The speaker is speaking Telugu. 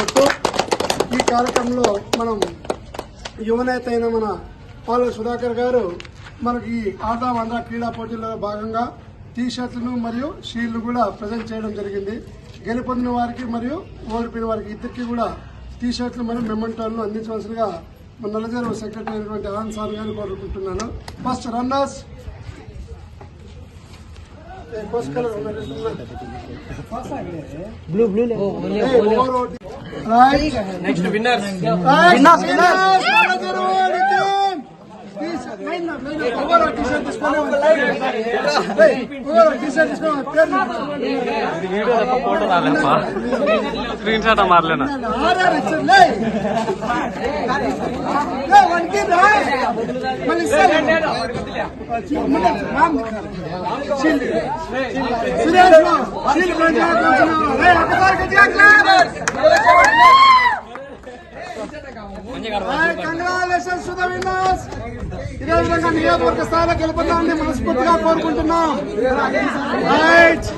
కోరుతూ ఈ కార్యక్రమంలో మనం యువనేత అయిన మన పాల సుధాకర్ గారు మనకి ఆదా వంద క్రీడా పోటీల్లో భాగంగా టీ షర్ట్లను మరియు షీల్డ్లు కూడా ప్రజెంట్ చేయడం జరిగింది. గెలుపొందిన వారికి మరియు ఓడిపోయిన వారికి ఇద్దరికి కూడా టీ షర్ట్లు మరియు మెమెంటోలను అందించవలసిందిగా మన నల్లజారు సెక్రటరీ అయినటువంటి ఆనంద్ సార్ గారిని కోరుకుంటున్నాను. First runners blue blue next winners video తప్ప ఫోటో రాలేపా స్క్రీన్ షాట్ మారలేనా కంగ్రాచులేషన్స్ టు ద విన్నర్స్ ఇదే విధంగా నియోజకవర్గ స్థాయిలో గెలుపొందామని మనస్ఫూర్తిగా కోరుకుంటున్నాం. రైట్